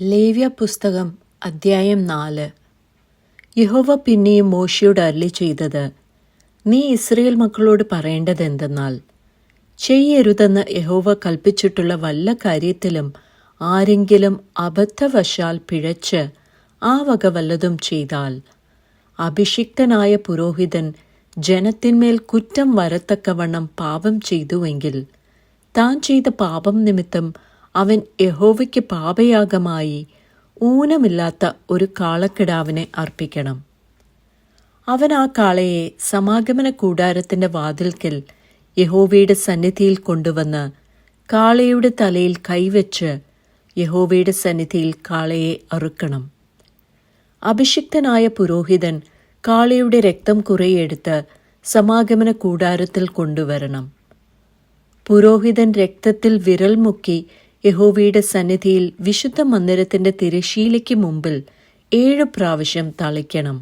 ലേവ്യ പുസ്തകം അദ്ധ്യായം നാല്. യഹോവ പിന്നെയും മോശയോട് അരളി ചെയ്തത് നീ ഇസ്രയേൽ മക്കളോട് പറയേണ്ടതെന്തെന്നാൽ ചെയ്യരുതെന്ന് യഹോവ കൽപ്പിച്ചിട്ടുള്ള വല്ല കാര്യത്തിലും ആരെങ്കിലും അബദ്ധവശാൽ പിഴച്ച് ആ വക വല്ലതും ചെയ്താൽ അഭിഷിക്തനായ പുരോഹിതൻ ജനത്തിന്മേൽ കുറ്റം വരത്തക്കവണ്ണം പാപം ചെയ്തുവെങ്കിൽ താൻ ചെയ്ത പാപം നിമിത്തം അവൻ യഹോവയ്ക്ക് പാപയാഗമായി ഊനമില്ലാത്ത ഒരു കാളക്കിടാവിനെ അർപ്പിക്കണം. അവൻ ആ കാളയെ സമാഗമന കൂടാരത്തിന്റെ വാതിൽക്കൽ യഹോവയുടെ സന്നിധിയിൽ കൊണ്ടുവന്ന് കാളയുടെ തലയിൽ കൈവച്ച് യഹോവയുടെ സന്നിധിയിൽ കാളയെ അറുക്കണം. അഭിഷിക്തനായ പുരോഹിതൻ കാളയുടെ രക്തം കുറയെടുത്ത് സമാഗമന കൂടാരത്തിൽ കൊണ്ടുവരണം. പുരോഹിതൻ രക്തത്തിൽ വിരൽ മുക്കി യഹോവയുടെ സന്നിധിയിൽ വിശുദ്ധ മന്ദിരത്തിന്റെ തിരശീലയ്ക്ക് മുമ്പിൽ ഏഴ് പ്രാവശ്യം തളിക്കണം.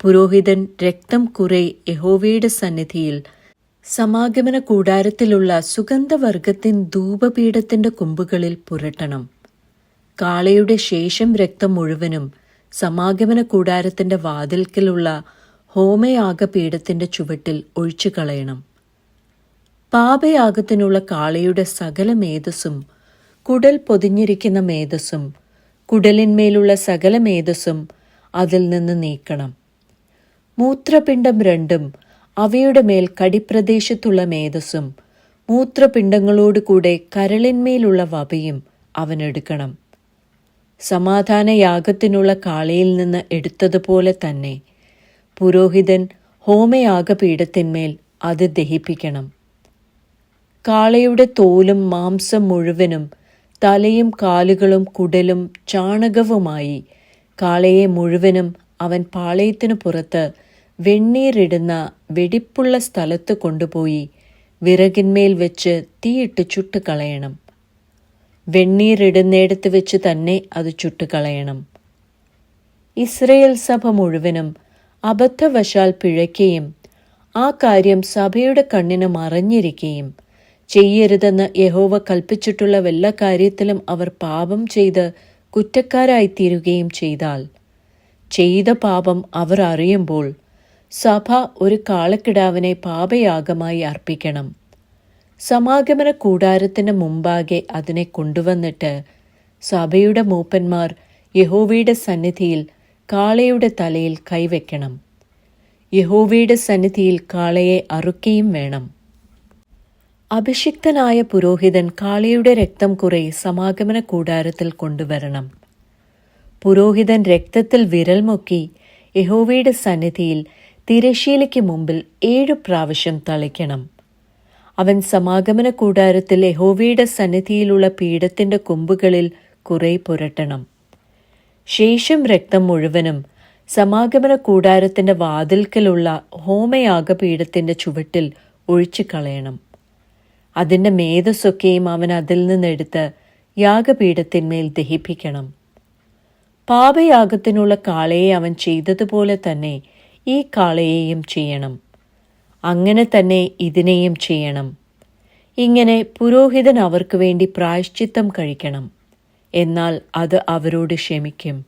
പുരോഹിതൻ രക്തം കുറെ യഹോവയുടെ സന്നിധിയിൽ സമാഗമന കൂടാരത്തിലുള്ള സുഗന്ധവർഗത്തിൻ ധൂപപീഠത്തിന്റെ കൊമ്പുകളിൽ പുരട്ടണം. കാളയുടെ ശേഷം രക്തം മുഴുവനും സമാഗമന കൂടാരത്തിന്റെ വാതിൽക്കലുള്ള ഹോമയാഗപീഠത്തിന്റെ ചുവട്ടിൽ ഒഴിച്ചു കളയണം പാപയാഗത്തിനുള്ള കാളയുടെ സകല മേധസ്സും കുടൽ പൊതിഞ്ഞിരിക്കുന്ന മേധസ്സും കുടലിന്മേലുള്ള സകല മേധസ്സും അതിൽ നിന്ന് നീക്കണം. മൂത്രപിണ്ഡം രണ്ടും അവയുടെ മേൽ കടിപ്രദേശത്തുള്ള മേധസ്സും മൂത്രപിണ്ഡങ്ങളോട് കൂടെ കരളിന്മേലുള്ള വപയും അവനെടുക്കണം സമാധാന യാഗത്തിനുള്ള കാളയിൽ നിന്ന് എടുത്തതുപോലെ തന്നെ പുരോഹിതൻ ഹോമയാഗപീഠത്തിന്മേൽ അത് ദഹിപ്പിക്കണം. കാളയുടെ തോലും മാംസം മുഴുവനും തലയും കാലുകളും കുടലും ചാണകവുമായി. കാളയെ മുഴുവനും അവൻ പാളയത്തിനു പുറത്ത് വെണ്ണീരിടുന്ന വെടിപ്പുള്ള സ്ഥലത്ത് കൊണ്ടുപോയി വിറകിന്മേൽ വെച്ച് തീയിട്ട് ചുട്ടുകളയണം. വെണ്ണീറിടുന്നിടത്ത് വെച്ച് തന്നെ അത് ചുട്ടുകളയണം. ഇസ്രയേൽ സഭ മുഴുവനും അബദ്ധവശാൽ പിഴയ്ക്കുകയും ആ കാര്യം സഭയുടെ കണ്ണിന് മറഞ്ഞിരിക്കുകയും ചെയ്യരുതെന്ന് യഹോവ കൽപ്പിച്ചിട്ടുള്ള വല്ല കാര്യത്തിലും അവർ പാപം ചെയ്ത് കുറ്റക്കാരായിത്തീരുകയും ചെയ്താൽ. ചെയ്ത പാപം അവർ അറിയുമ്പോൾ സഭ ഒരു കാളക്കിടാവിനെ പാപയാഗമായി അർപ്പിക്കണം. സമാഗമന കൂടാരത്തിന് മുമ്പാകെ അതിനെ കൊണ്ടുവന്നിട്ട് സഭയുടെ മൂപ്പന്മാർ യഹോവയുടെ സന്നിധിയിൽ കാളയുടെ തലയിൽ കൈവയ്ക്കണം. യഹോവയുടെ സന്നിധിയിൽ കാളയെ അറുക്കുകയും വേണം. അഭിഷിക്തനായ പുരോഹിതൻ കാളിയുടെ രക്തം കുറെ സമാഗമന കൂടാരത്തിൽ കൊണ്ടുവരണം. പുരോഹിതൻ രക്തത്തിൽ വിരൽ മുക്കി യഹോവയുടെ സന്നിധിയിൽ തിരശീലയ്ക്ക് മുമ്പിൽ ഏഴു പ്രാവശ്യം തളിക്കണം. അവൻ സമാഗമന കൂടാരത്തിൽ യഹോവയുടെ സന്നിധിയിലുള്ള പീഠത്തിന്റെ കൊമ്പുകളിൽ കുറെ പുരട്ടണം. ശേഷം രക്തം മുഴുവനും സമാഗമന കൂടാരത്തിന്റെ വാതിൽക്കലുള്ള ഹോമയാഗപീഠത്തിന്റെ ചുവട്ടിൽ ഒഴിച്ചു കളയണം അതിന്റെ മേധസ്സൊക്കെയും അവൻ അതിൽ നിന്നെടുത്ത് യാഗപീഠത്തിന്മേൽ ദഹിപ്പിക്കണം. പാപയാഗത്തിനുള്ള കാളയെ അവൻ ചെയ്തതുപോലെ തന്നെ ഈ കാളയെയും ചെയ്യണം. അങ്ങനെ തന്നെ ഇതിനെയും ചെയ്യണം. ഇങ്ങനെ പുരോഹിതൻ അവർക്ക് വേണ്ടി പ്രായശ്ചിത്തം കഴിക്കണം. എന്നാൽ അത് അവരോട് ക്ഷമിക്കും.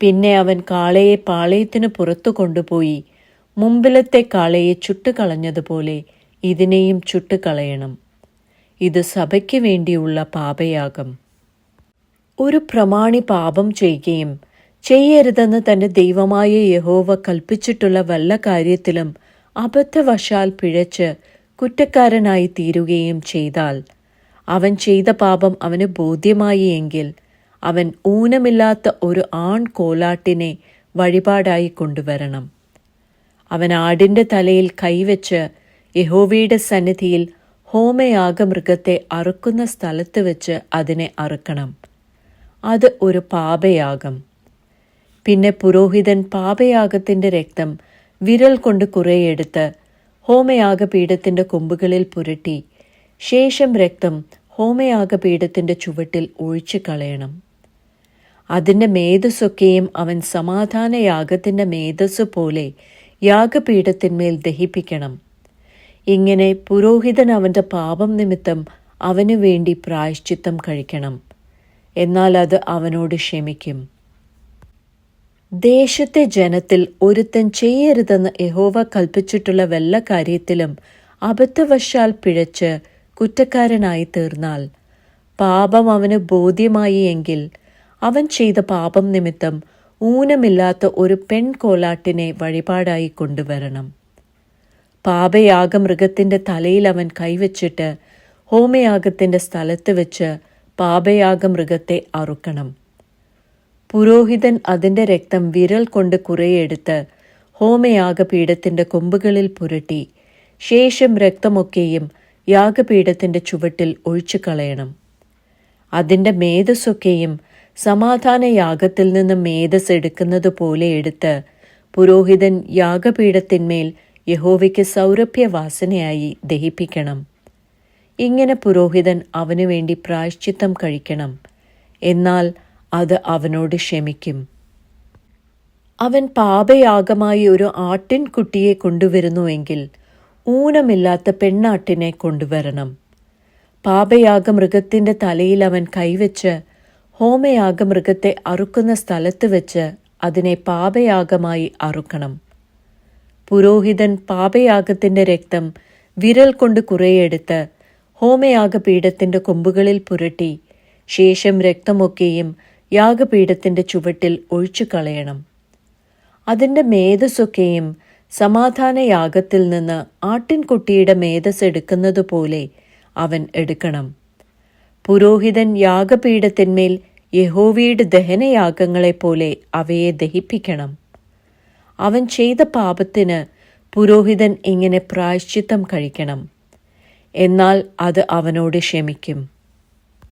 പിന്നെ അവൻ കാളയെ പാളയത്തിന് പുറത്തു കൊണ്ടുപോയി മുമ്പിലത്തെ കാളയെ ചുട്ടുകളഞ്ഞതുപോലെ ഇതിനെയും ചുട്ടുകളയണം. ഇത് സഭയ്ക്ക് വേണ്ടിയുള്ള പാപയാഗം ഒരു പ്രമാണി പാപം ചെയ്യുകയും ചെയ്യരുതെന്ന് തന്റെ ദൈവമായ യഹോവ കൽപ്പിച്ചിട്ടുള്ള വല്ല കാര്യത്തിലും അബദ്ധവശാൽ പിഴച്ച് കുറ്റക്കാരനായി തീരുകയും ചെയ്താൽ അവൻ ചെയ്ത പാപം അവന് ബോധ്യമായി എങ്കിൽ അവൻ ഊനമില്ലാത്ത ഒരു ആൺ കോലാട്ടിനെ വഴിപാടായി കൊണ്ടുവരണം. അവൻ ആടിന്റെ തലയിൽ കൈവച്ച് യഹോവയുടെ സന്നിധിയിൽ ഹോമയാഗമൃഗത്തെ അറുക്കുന്ന സ്ഥലത്ത് വെച്ച് അതിനെ അറുക്കണം. അത് ഒരു പാപയാഗം. പിന്നെ പുരോഹിതൻ പാപയാഗത്തിന്റെ രക്തം വിരൽ കൊണ്ട് കുറേയെടുത്ത് ഹോമയാഗപീഠത്തിന്റെ കൊമ്പുകളിൽ പുരട്ടി ശേഷം രക്തം ഹോമയാഗപീഠത്തിന്റെ ചുവട്ടിൽ ഒഴിച്ചു കളയണം. അതിന്റെ മേധസ്സൊക്കെയും അവൻ സമാധാന യാഗത്തിന്റെ മേധസ് പോലെ യാഗപീഠത്തിന്മേൽ ദഹിപ്പിക്കണം. ഇങ്ങനെ പുരോഹിതൻ അവന്റെ പാപം നിമിത്തം അവനു വേണ്ടി പ്രായശ്ചിത്തം കഴിക്കണം. എന്നാൽ അത് അവനോട് ക്ഷമിക്കും. ദേശത്തെ ജനത്തിൽ ഒരുത്തൻ ചെയ്യരുതെന്ന് യഹോവ കൽപ്പിച്ചിട്ടുള്ള വല്ല കാര്യത്തിലും അബദ്ധവശാൽ പിഴച്ച് കുറ്റക്കാരനായി തീർന്നാൽ പാപം അവന് ബോധ്യമായി എങ്കിൽ അവൻ ചെയ്ത പാപം നിമിത്തം ഊനമില്ലാത്ത ഒരു പെൺകോലാട്ടിനെ വഴിപാടായി കൊണ്ടുവരണം. പാപയാഗമൃഗത്തിന്റെ തലയിൽ അവൻ കൈവച്ചിട്ട് ഹോമയാഗത്തിന്റെ സ്ഥലത്ത് വെച്ച് പാപയാഗമൃഗത്തെ അറുക്കണം. പുരോഹിതൻ അതിന്റെ രക്തം വിരൽ കൊണ്ട് കുറേയെടുത്ത് ഹോമയാഗപീഠത്തിന്റെ കൊമ്പുകളിൽ പുരട്ടി ശേഷം രക്തമൊക്കെയും യാഗപീഠത്തിന്റെ ചുവട്ടിൽ ഒഴിച്ചു കളയണം. അതിന്റെ മേധസ്സൊക്കെയും സമാധാന യാഗത്തിൽ നിന്ന് മേധസ് എടുക്കുന്നത് പോലെ എടുത്ത് പുരോഹിതൻ യാഗപീഠത്തിന്മേൽ യഹോവയ്ക്ക് സൗരഭ്യവാസനയായി ദഹിപ്പിക്കണം. ഇങ്ങനെ പുരോഹിതൻ അവനു വേണ്ടി പ്രായശ്ചിത്തം കഴിക്കണം. എന്നാൽ അത് അവനോട് ക്ഷമിക്കും. അവൻ പാപയാഗമായി ഒരു ആട്ടിൻകുട്ടിയെ കൊണ്ടുവരുന്നുവെങ്കിൽ ഊനമില്ലാത്ത പെണ്ണാട്ടിനെ കൊണ്ടുവരണം. പാപയാഗമൃഗത്തിന്റെ തലയിൽ അവൻ കൈവച്ച് ഹോമയാഗമൃഗത്തെ അറുക്കുന്ന സ്ഥലത്ത് വെച്ച് അതിനെ പാപയാഗമായി അറുക്കണം. പുരോഹിതൻ പാപയാഗത്തിന്റെ രക്തം വിരൽ കൊണ്ട് കുറേയെടുത്ത് ഹോമയാഗപീഠത്തിന്റെ കൊമ്പുകളിൽ പുരട്ടി ശേഷം രക്തമൊക്കെയും യാഗപീഠത്തിന്റെ ചുവട്ടിൽ ഒഴിച്ചു കളയണം. അതിന്റെ മേധസ്സൊക്കെയും സമാധാന യാഗത്തിൽ നിന്ന് ആട്ടിൻകുട്ടിയുടെ മേധസ് എടുക്കുന്നതുപോലെ അവൻ എടുക്കണം. പുരോഹിതൻ യാഗപീഠത്തിന്മേൽ യഹോവയുടെ ദഹനയാഗങ്ങളെപ്പോലെ അവയെ ദഹിപ്പിക്കണം. അവൻ ചെയ്ത പാപത്തിന് പുരോഹിതൻ ഇങ്ങനെ പ്രായശ്ചിത്തം കഴിക്കണം. എന്നാൽ അത് അവനോട് ക്ഷമിക്കും.